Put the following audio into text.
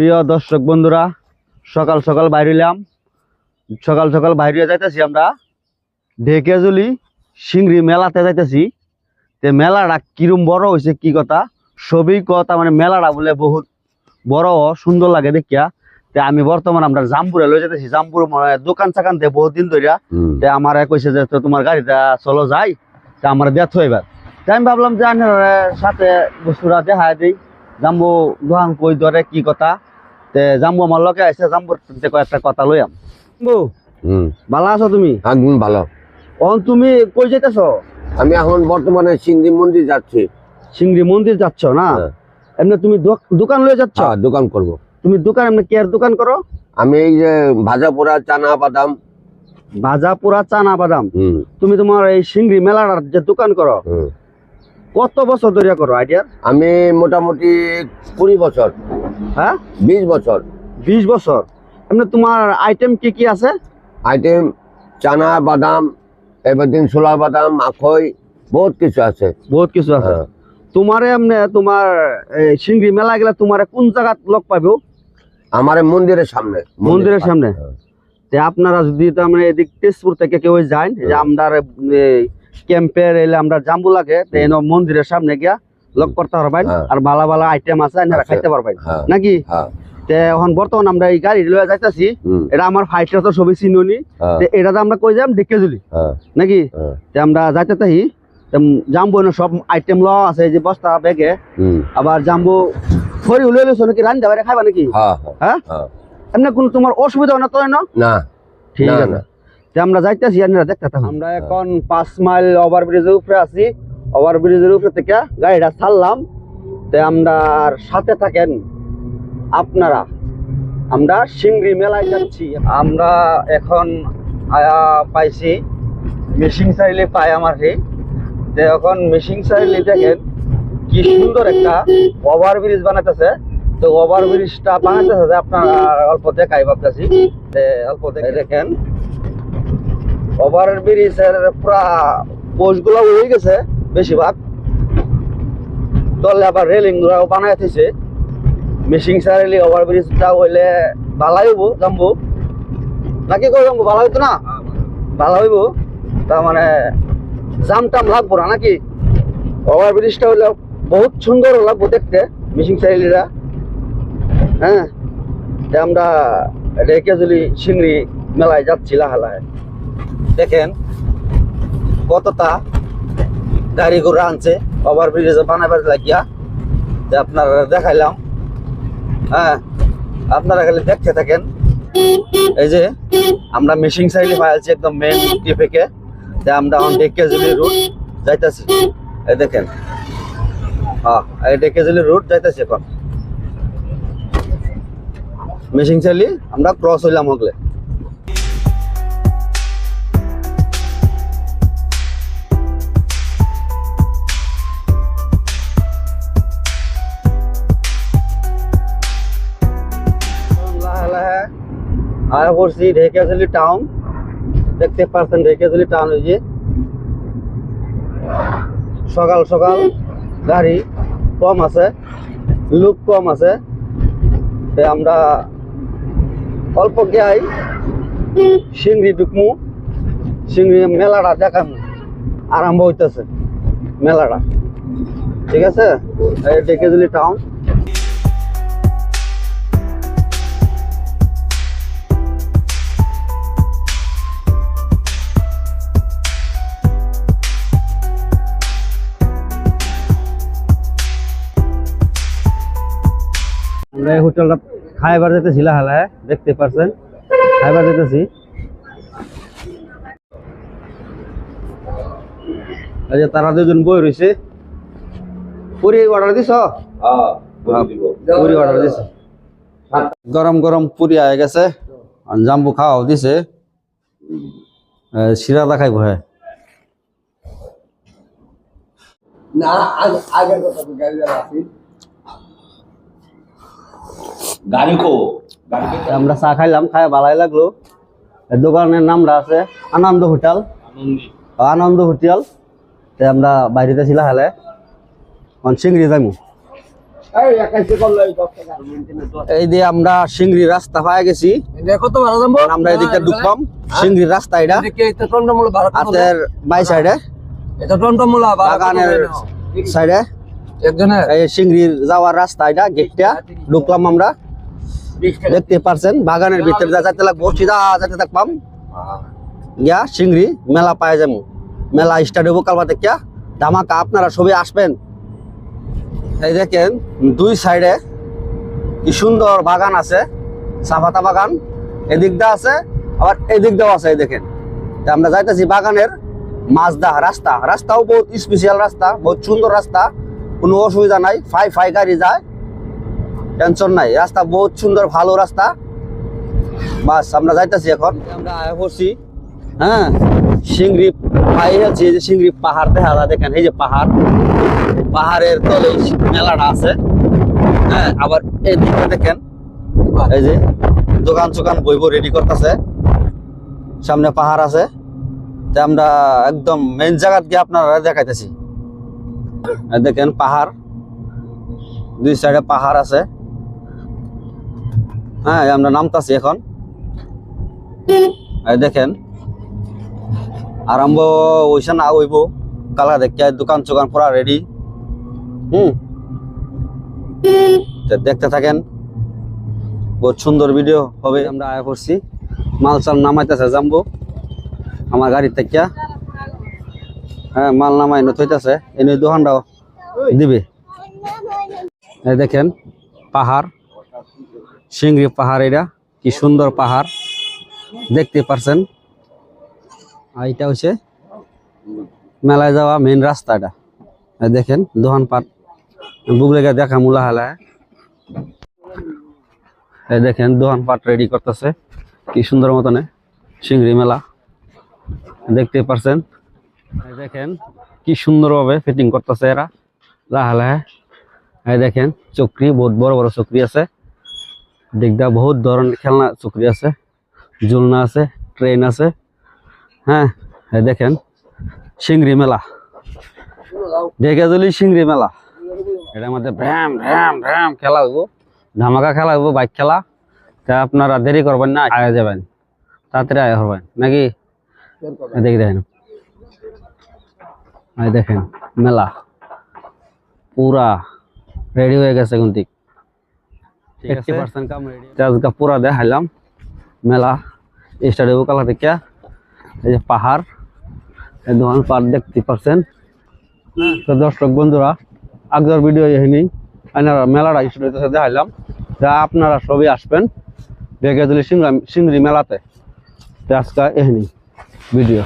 প্রিয় দর্শক বন্ধুরা সকাল সকাল বাইরিলাম। সকাল সকাল বাইরে যাইতেছি আমরা ঢেকেজুলি সিংড়ি মেলাতে যাইতেছি। তে মেলাটা কিরম বড় হয়েছে কি কথা? সবই কথা মানে মেলাটা বলে বহুত বড় সুন্দর লাগে দেখিয়া। তে আমি বর্তমান আমরা জামপুরে লয়ে যেতেছি জামপুর মানে দোকান চাকান দিয়ে বহুত দিন ধরিয়া। তে আমার কইছে যে তোমার গাড়িটা চলো যাই। তে আমার দেখ এবার তাই আমি ভাবলাম যে আনের সাথে বস্তুরা দেখা দিই। জাম্বু দোকান কই ধরে কি কথা? তে জাম্বু আমার লগে আইসে জাম্বুর কয়েকটা কথা লইয়াম জাম্বু হুম। ভালো আছো তুমি? একদম ভালো। এখন তুমি কই যাইতেছো? আমি এখন বর্তমানে সিন্ধি মন্দির যাচ্ছি। সিংড়ি মন্দির যাচ্ছ না? হ্যাঁ। এমনি তুমি দোক- দোকান লয়ে যাচ্ছ? হ্যাঁ, দোকান করব। তুমি দোকান এমনি কেয়ার দোকান করো? আমি এই যে ভাজা পোড়া চানা বাদাম। ভাজা পোড়া চানা বাদাম। হুম। তুমি তোমার এই সিংড়ি মেলার যে দোকান করো? হুম। কত বছর ধরে করো আইডিয়া? আমি মোটামুটি কুড়ি বছর। হ্যাঁ? বিশ বছর। বিশ বছর। এমনি তোমার আইটেম কি কি আছে? আইটেম চানা বাদাম এবার দিন ছোলা বাদাম মাখই বহুত কিছু আছে। বহুত কিছু আছে। হ্যাঁ। তোমারে এমনি তোমার সিংড়ি মেলা গেলে তোমারে কোন জায়গাত লগ পাবো আমার মন্দিরের সামনে। মন্দিরের সামনে? হ্যাঁ। আপনারা যদি তার মানে এদিক তেজপুর থেকে কেউ যান যে হ্যাঁ। আমরা ক্যাম্পের এলে আমরা জাম্বু লাগে এনে মন্দিরের সামনে গিয়া লক করতে পারবেন হ্যাঁ। আর ভালো ভালো আইটেম আছে খাইতে পারবেন হ্যাঁ। নাকি? হ্যাঁ। তে এখন বর্তমান আমরা এই গাড়ি লয়ে যাইতাছি এটা আমার ফাইটটা তো সবই চিনুনি। তে আমরা কই যাম? নাকি? আমরা যাইতে তাহি জাম্বু সব আইটেম ল আছে এই যে বস্তা ব্যাগে। আবার জাম্বু ফরি উলে লইছো নাকি? রান্না বাইরে খাইবা নাকি? হ্যাঁ। এমনি কোনো তোমার অসুবিধা হয় না তো না। ঠিক আছে। আমরা যাইতেছি আপনারা দেখতে থাকুন আমরা এখন পাঁচ মাইল ওভার ব্রিজের উপরে আছি। ওভার ব্রিজের উপরে থেকে গাড়িটা ছাড়লাম। তে আমরা আর সাথে থাকেন আপনারা। আমরা সিংড়ি মেলায় যাচ্ছি। আমরা এখন আয়া পাইছি মেশিং সাইলে পাই আমার তে এখন মেশিং সাইলে দেখেন কি সুন্দর একটা ওভার ব্রিজ বানাইতেছে। তো ওভার ব্রিজটা বানাইতেছে যে আপনারা অল্প দেখাই ভাবতেছি। তে অল্প দেখে দেখেন। ওভার ব্রিজের পুরা পোস্টগুলো উড়ে গেছে বেশিরভাগ। তলে আবার রেলিং গুলাও বানাই থৈছে মেশিং সারেলি ওভার ব্রিজটা হইলে ভালাই হইব জাম্বু। নাকি কই জাম্বু ভালো হইতো না? ভালো হইব। তার মানে জাম টাম লাগবো না নাকি? ওভার ব্রিজটা হইলে বহুত সুন্দর লাগবো দেখতে মেশিং সারেলিরা হ্যাঁ আমরা রেখে যদি সিংড়ি মেলায় যাচ্ছি লাহালায় দেখেন কতটা গাড়ি ঘোড়া আনছে, ওভার ব্রিজে বানাবার লাগিয়া আপনারা দেখাইলাম। হ্যাঁ আপনারা খালি দেখতে থাকেন। এই যে, আমরা মেশিং সাইডে পাইছি একদম মেন টিপেকে আমরা এখন ডেকেজুলি রুট যাইতেছি। এই দেখেন। হ্যাঁ এই ডেকেজুলি রুট যাইতেছি এখন। মেশিং চাইলি আমরা ক্রস হইলাম হগলে আয়া করছি ঢেকিয়াজুলি টাউন দেখতে পাচ্ছেন ঢেকিয়াজুলি টাউন এই যে। সকাল সকাল গাড়ি কম আছে, লোক কম আছে। আমরা অল্প গিয়াই সিংড়ি ঢুকমু, সিংড়ি মেলাটা দেখামু। আরম্ভ হইতেছে মেলাটা। ঠিক আছে? ঢেকিয়াজুলি টাউন আমরা এই হোটেলটা খাইবার যেতেছি লাহালায় দেখতে পারছেন? খাইবার যেতেছি তারা দুজন বই রয়েছে পুরি অর্ডার দিছ? পুরি অর্ডার দিছে। গরম গরম পুরি আয় গেছে। জাম্বু খাওয়াও দিছে। শিরা দেখাইব হ্যাঁ। না আগ- কথা তো গাড়ি যারা আছে। গাড়ি কো। গাড়ি কে- আমরা চা খাইলাম খাই ভালাই লাগল। দোকানের নামটা আছে আনন্দ হোটেল। আনন্দ। হোটেল। তে আমরা বাইরেতে ছিলা হেলে। চিংড়ি যাইমু। এই দিয়ে আমরা সিংড়ি রাস্তা পায়ে গেছি। কত ভাড়া যাব আমরা এদিকে ঢুকলাম সিংড়ি রাস্তা এটা। বাই সাইডে। এটা বাগানের? সাইডে। একজনের সিংড়ির যাওয়ার রাস্তা এটা, গেটটা, ঢুকলাম আমরা। দেখতে পারছেন, বাগানের ভিতরে যা যাইতে লাগবো সিধা যাইতে থাকবাম গিয়া সিংড়ি, মেলা পায়ে যাব। মেলা স্টার্ট হব কালবা থেকে ধামাকা, আপনারা সবাই আসবেন। এই দেখেন, দুই সাইডে কি সুন্দর বাগান আছে। চাপাতা বাগান, এদিক দিয়ে আছে, আবার এদিক আছে, এই দেখেন। আমরা যাইতেছি বাগানের মাছদা রাস্তা। রাস্তাও বহুত স্পেশাল রাস্তা, বহুত সুন্দর রাস্তা। কোনো অসুবিধা নাই, ফাই ফাই গাড়ি যায় টেনশন নাই। রাস্তা বহুত সুন্দর, ভালো রাস্তা। বাস, আমরা যাইতেছি এখন। আমরা করছি হ্যাঁ সিংড়ি পাই এই যে সিংড়ি পাহাড় দেখা যায়, দেখেন, এই যে পাহাড়। পাহাড়ের তলে মেলাটা আছে। হ্যাঁ আবার এই দিকটা দেখেন, এই যে দোকান চোকান বইব রেডি করতেছে। সামনে পাহাড় আছে। আমরা একদম মেন জায়গাত গিয়ে আপনারা দেখাইতেছি। দেখেন পাহাড়। দুই সাইডে পাহাড় আছে। হ্যাঁ আমরা নামতাছি এখন। দেখেন, আরম্ভ হইছে না, হইব। কালা দেখে দোকান চোকান পুরা রেডি হুম। দেখতে থাকেন। বহুত সুন্দর ভিডিও হবে। আমরা আয়া করছি। মাল চাল নামাইতেছে জাম্বো। আমার গাড়ি থেকে। হ্যাঁ মাল নামাই নথইতেছে এনে দোকানটাও দিবে। এই দেখেন, পাহাড়, সিংড়ি পাহাড় এটা, কি সুন্দর পাহাড়। দেখতে পারছেন? আর এটা হচ্ছে মেলায় যাওয়া মেন রাস্তা এটা। এই দেখেন, দোকানপাট। বুগলেকে দেখা মুলা হালা। এই দেখেন, দোকানপাট রেডি করতেছে। কি সুন্দর মতনে সিংড়ি মেলা। দেখতে পারছেন? দেখেন, কি সুন্দরভাবে ফিটিং করতেছে এরা। লাহা লাহে এই দেখেন, চক্রি, বহুত বড় বড় চক্রি আছে। দেখদা বহুত ধরনের খেলনা চক্রি আছে। ঝুলনা আছে ট্রেন আছে। হ্যাঁ এই দেখেন, সিংড়ি মেলা। দিলি সিংড়ি মেলা। এটার মধ্যে ভ্যাম ভ্যাম ভ্যাম খেলা হইব। ধামাকা খেলা হইব, বাইক খেলা। তা আপনারা দেরি করবেন না, আয়া যাবেন। তাড়াতাড়ি আয়া হবেন। নাকি? এই দেখি দেখেন। এই দেখেন মেলা। পুরা রেডি হয়ে গেছে এইটটি পার্সেন্ট কাম রেডি পুরা দেখাইলাম। মেলা স্টাডিও কালা থেকে এই যে পাহাড় এই দোকান পার দেখতে পারছেন। তো দর্শক বন্ধুরা আগের ভিডিও এখানেই আপনারা মেলাটা স্টুডিওতে দেখাইলাম। যা আপনারা সবই আসবেন দেখে দিলে সিংড়ি সিংড়ি মেলাতে। তো আজকে এখানেই ভিডিও